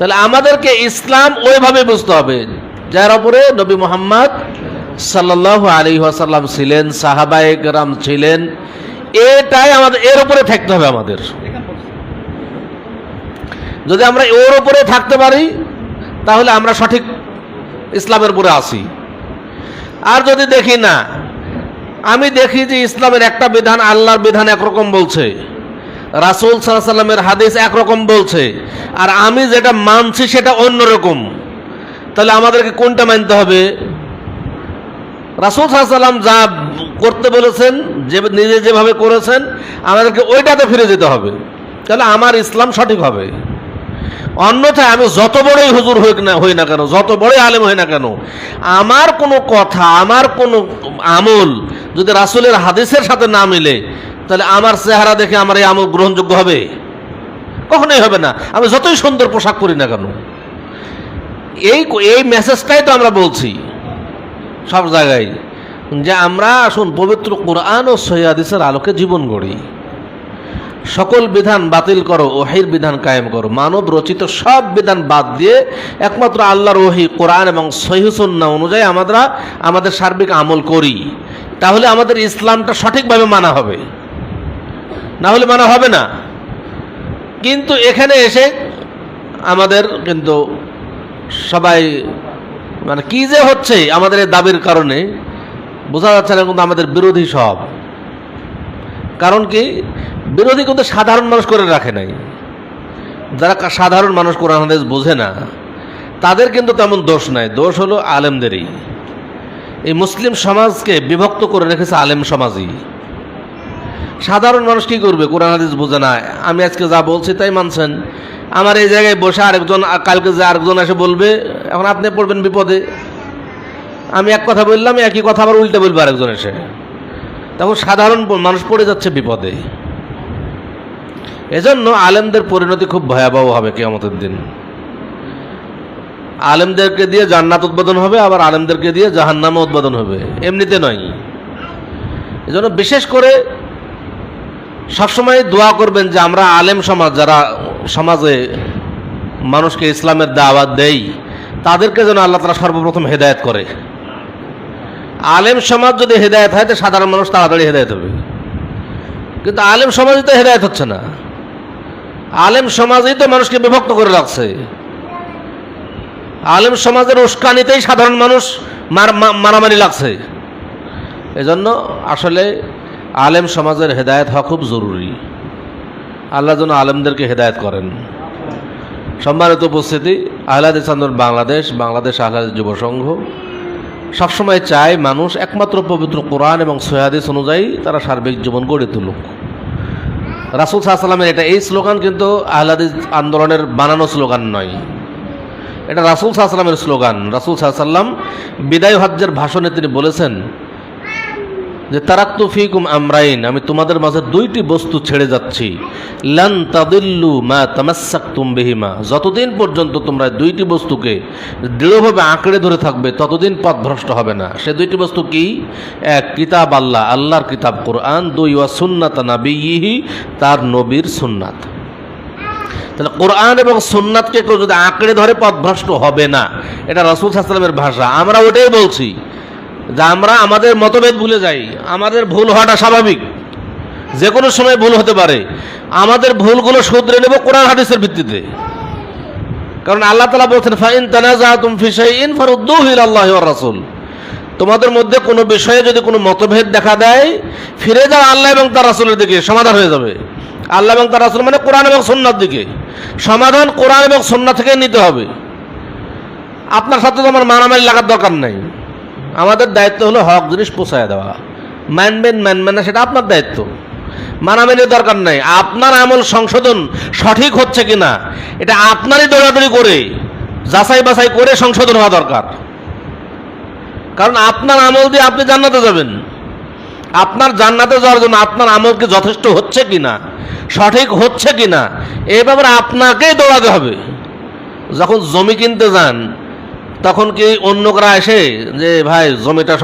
তাহলে আমাদেরকে ইসলাম ওইভাবে বুঝতে হবে। যার উপরে নবী মোহাম্মদ সাল্লাহ আলী ওয়াসাল্লাম ছিলেন, সাহাবায়ে রাম ছিলেন, এটাই আমাদের, এর উপরে থাকতে হবে আমাদের। যদি আমরা ওর উপরে থাকতে পারি, তাহলে আমরা সঠিক ইসলামের উপরে আসি আর যদি দেখি না, আমি দেখি যে ইসলামের একটা বিধান আল্লাহর বিধান একরকম বলছে। রাসুল সাল্লামের হাদিস একরকম বলছে, আর আমি যেটা মানছি সেটা অন্যরকম। তাহলে আমাদেরকে কোনটা মানতে হবে? রাসুল সাল্লাম যা করতে বলেছেন, যে নিজে যেভাবে করেছেন, আমাদেরকে ওইটাতে ফিরে যেতে হবে। তাহলে আমার ইসলাম সঠিক হবে। অন্যথায় আমি যত বড়ই হুজুর হই না হই না কেন, যত বড়ই আলেম হই না কেন, আমার কোনো কথা, আমার কোনো আমল যদি রাসুলের হাদিসের সাথে না মিলে, তাহলে আমার চেহারা দেখে আমার এই আমল গ্রহণযোগ্য হবে? কখনোই হবে না। আমি যতই সুন্দর পোশাক পরি না কেন। এই এই মেসেজটাই তো আমরা বলছি। সব জায়গায়। যে আমরা আসুন পবিত্র কোরআন ও সৈয়াদিসের আলোকে জীবন গড়ি। সকল বিধান বাতিল করো, ওহির বিধান কায়েম করো। মানব রচিত সব বিধান বাদ দিয়ে একমাত্র আল্লাহর ওহি কোরআন এবং সহিসন্না অনুযায়ী আমরা আমাদের সার্বিক আমল করি। তাহলে আমাদের ইসলামটা সঠিকভাবে মানা হবে। না হলে মানা হবে না। কিন্তু এখানে এসে আমাদের কিন্তু সবাই মানে কি যে হচ্ছে আমাদের দাবির কারণে বোঝা যাচ্ছে না, কিন্তু আমাদের বিরোধী সব। কারণ কি? বিরোধী কিন্তু সাধারণ মানুষ করে রাখে নাই। যারা সাধারণ মানুষ কোরআন হাদিস বোঝে না, তাদের কিন্তু তেমন দোষ নাই। দোষ হলো আলেমদেরই। এই মুসলিম সমাজকে বিভক্ত করে রেখেছে আলেম সমাজই। সাধারণ মানুষ কি করবে? কোরআন হাদিস বোঝে না। আমি আজকে যা বলছি তাই মানছেন। আমার এই জায়গায় বসে আরেকজন, কালকে যে আরেকজন এসে বলবে, এখন আপনি পড়বেন বিপদে। আমি এক কথা বললাম, একই কথা আবার উল্টে বলবে আরেকজন এসে। তখন সাধারণ মানুষ পড়ে যাচ্ছে বিপদে। এজন্য আলেমদের পরিণতি খুব ভয়াবহ হবে কেয়ামতের দিন। আলেমদেরকে দিয়ে জান্নাত উদ্বোধন হবে, আবার আলেমদেরকে দিয়ে জাহান্নামা উদ্বোধন হবে। এমনিতে নয়। এজন্য বিশেষ করে সবসময় দোয়া করবেন যে আমরা আলেম সমাজ, যারা সমাজে মানুষকে ইসলামের দাওয়াত দেই, তাদেরকে যেন আল্লাহ তারা সর্বপ্রথম হেদায়েত করে। আলেম সমাজ যদি হেদায়েত হয়, তো সাধারণ মানুষ তাড়াতাড়ি হেদায়েত হবে। কিন্তু আলেম সমাজই তো হেদায়ত হচ্ছে না। আলেম সমাজই তো মানুষকে বিভক্ত করে রাখছে। আলেম সমাজের উস্কানিতেই সাধারণ মানুষ মারামারি লাগছে। এজন্য আসলে আলেম সমাজের হেদায়েত হওয়া খুব জরুরি। আল্লাহ যেন আলেমদেরকে হেদায়ত করেন। সম্মানিত উপস্থিতি আহলাদিস আন্দোলন বাংলাদেশ বাংলাদেশ আহলাদিস যুব সংঘ। সবসময় চায় মানুষ একমাত্র পবিত্র কোরআন এবং সৈহাদিস অনুযায়ী তারা সার্বিক জীবন গড়ে তুলুক। রাসুল সাহসাল্লামের এটা এই স্লোগান কিন্তু আহলাদিস আন্দোলনের বানানো স্লোগান নয়। এটা রাসুল সাহসাল্লামের স্লোগান। রাসুল সাহসাল্লাম বিদায় হজ্জের ভাষণে তিনি বলেছেন যে তারাক্তু ফিকুম আমরাইন, আমি তোমাদের মাঝে দুইটি বস্তু ছেড়ে যাচ্ছি। লান তাদিল্লু মা তামাসাক্তুম বিহিমা। যতদিন পর্যন্ত তোমরা দুইটি বস্তুকে দৃঢ়ভাবে আঁকড়ে ধরে থাকবে, ততদিন পথভ্রষ্ট হবে না। সে দুইটি বস্তু কি? এক, কিতাব আল্লাহ, আল্লাহর কিতাব কোরআন। দুই, ওয়া সুন্নাত নাবিহি তার নবীর সুন্নাত। তাহলে কোরআন এবং সুন্নাতকে কেউ যদি আঁকড়ে ধরে পথভ্রষ্ট হবে না, এটা রসুল সাল্লামের ভাষা। আমরা ওটাই বলছি। যে আমরা আমাদের মতভেদ ভুলে যাই, আমাদের ভুল হওয়াটা স্বাভাবিক। যে কোনো সময় ভুল হতে পারে। আমাদের ভুলগুলো শুধরে নেব কোরআন হাদিসের ভিত্তিতে। কারণ আল্লাহ তালা বলছেন, ফাইন তানাজা তুম ফিসাইন ফরুদ্দুহিল আল্লাহ রাসুল। তোমাদের মধ্যে কোনো বিষয়ে যদি কোনো মতভেদ দেখা দেয়, ফিরে যাও আল্লাহ এবং তার রাসুলের দিকে, সমাধান হয়ে যাবে। আল্লাহ এবং তার রাসুল মানে কোরআন এবং সন্ন্যার দিকে। সমাধান কোরআন এবং সন্না থেকে নিতে হবে। আপনার সাথে তো আমার মারামারি লাগার দরকার নাই। আমাদের দায়িত্ব হলো হক জিনিস পোষায় দেওয়া। মানবেন মানবেন না, সেটা আপনার দায়িত্ব। মানামারির দরকার নাই। আপনার আমল সংশোধন সঠিক হচ্ছে কিনা, এটা আপনারই দৌড়াদৌড়ি করে, যাচাই বাছাই করে সংশোধন হওয়া দরকার। কারণ আপনার আমল দিয়ে আপনি জান্নাতে যাবেন। আপনার জান্নাতে যাওয়ার জন্য আপনার আমল কি যথেষ্ট হচ্ছে কিনা, সঠিক হচ্ছে কিনা এই ব্যাপারে আপনাকেই দৌড়াতে হবে। যখন জমি কিনতে যান তখন কি অন্য করা এসে যে, ভাই, জমিটা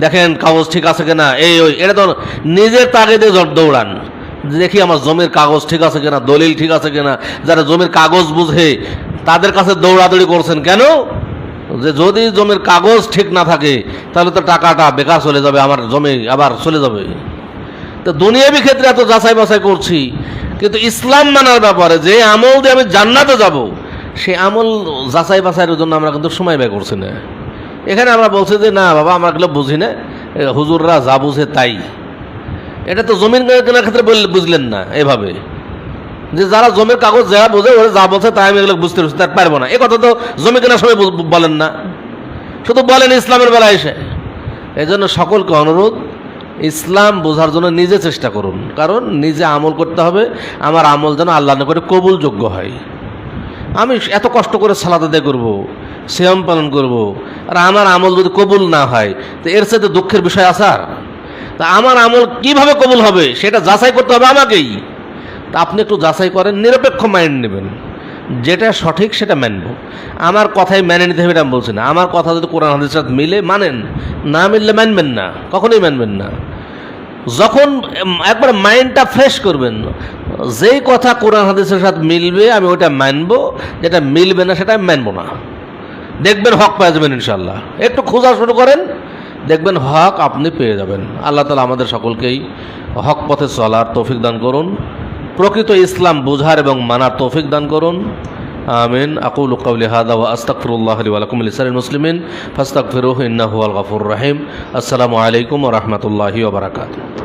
দেখেন, কাগজ ঠিক আছে কিনা? এই, ওই, এটা তো নিজের তাগিদে দৌড়ান। দেখি আমার জমির কাগজ ঠিক আছে কিনা, দলিল ঠিক আছে কিনা। যারা জমির কাগজ বুঝে, তাদের কাছে দৌড়াদৌড়ি করছেন কেন? যে, যদি জমির কাগজ ঠিক না থাকে, তাহলে তো টাকাটা বেকার চলে যাবে, আমার জমি আবার চলে যাবে। তো দুনিয়াবি ক্ষেত্রে এত যাচাই বাছাই করছি। কিন্তু ইসলাম মানার ব্যাপারে যে আমল দিয়ে আমি জান্নাতে যাব সে আমল যাচাই বাছাইয়ের জন্য আমরা কিন্তু সময় ব্যয় করছি না। এখানে আমরা বলছি যে, না, বাবা, আমরা এগুলো বুঝি না। হুজুররা যা বুঝে তাই। এটা তো জমিন কেনার ক্ষেত্রে বুঝলেন না এভাবে। যে যারা জমির কাগজ যারা বোঝে, ওরা যা বলছে তাই আমি এগুলো বুঝতে পারছি, তার পারব না। এ কথা তো জমি কেনার সময় বলেন না। শুধু বলেন ইসলামের বেলা এসে। এই জন্য সকলকে অনুরোধ, ইসলাম বোঝার জন্য নিজে চেষ্টা করুন। কারণ নিজে আমল করতে হবে, আমার আমল যেন আল্লাহ করে কবুলযোগ্য হয়। আমি এত কষ্ট করে সালাদ আদায় করব, সিয়াম পালন করব, আর আমার আমল যদি কবুল না হয়, তো এর সাথে দুঃখের বিষয় আছে আর তা আমার আমল কীভাবে কবুল হবে, সেটা যাচাই করতে হবে আমাকেই। তা আপনি একটু যাচাই করেন, নিরপেক্ষ মাইন্ড নেবেন। যেটা সঠিক সেটা মানব। আমার কথাই মেনে নিতে হবে এটা বলছি না। আমার কথা যদি কোরআন সাথে মিলে মানেন, না মিললে মানবেন না, কখনোই মানবেন না। যখন একবার মাইন্ডটা ফ্রেশ করবেন, যেই কথা কোরআন হাদিসের সাথে মিলবে, আমি ওটা মানবো, যেটা মিলবে না সেটা আমি মানবো না। দেখবেন হক পেয়ে যাবেন ইনশাল্লাহ একটু খোঁজা শুরু করেন, দেখবেন হক আপনি পেয়ে যাবেন। আল্লাহ তালা আমাদের সকলকেই হক পথে চলার তৌফিক দান করুন। প্রকৃত ইসলাম বোঝার এবং মানার তৌফিক দান করুন। آمين. أقول قولي هذا وأستغفر الله لي ولكم لسر المسلمين فاستغفروه إنه هو الغفور الرحيم. السلام عليكم ورحمة الله وبركاته.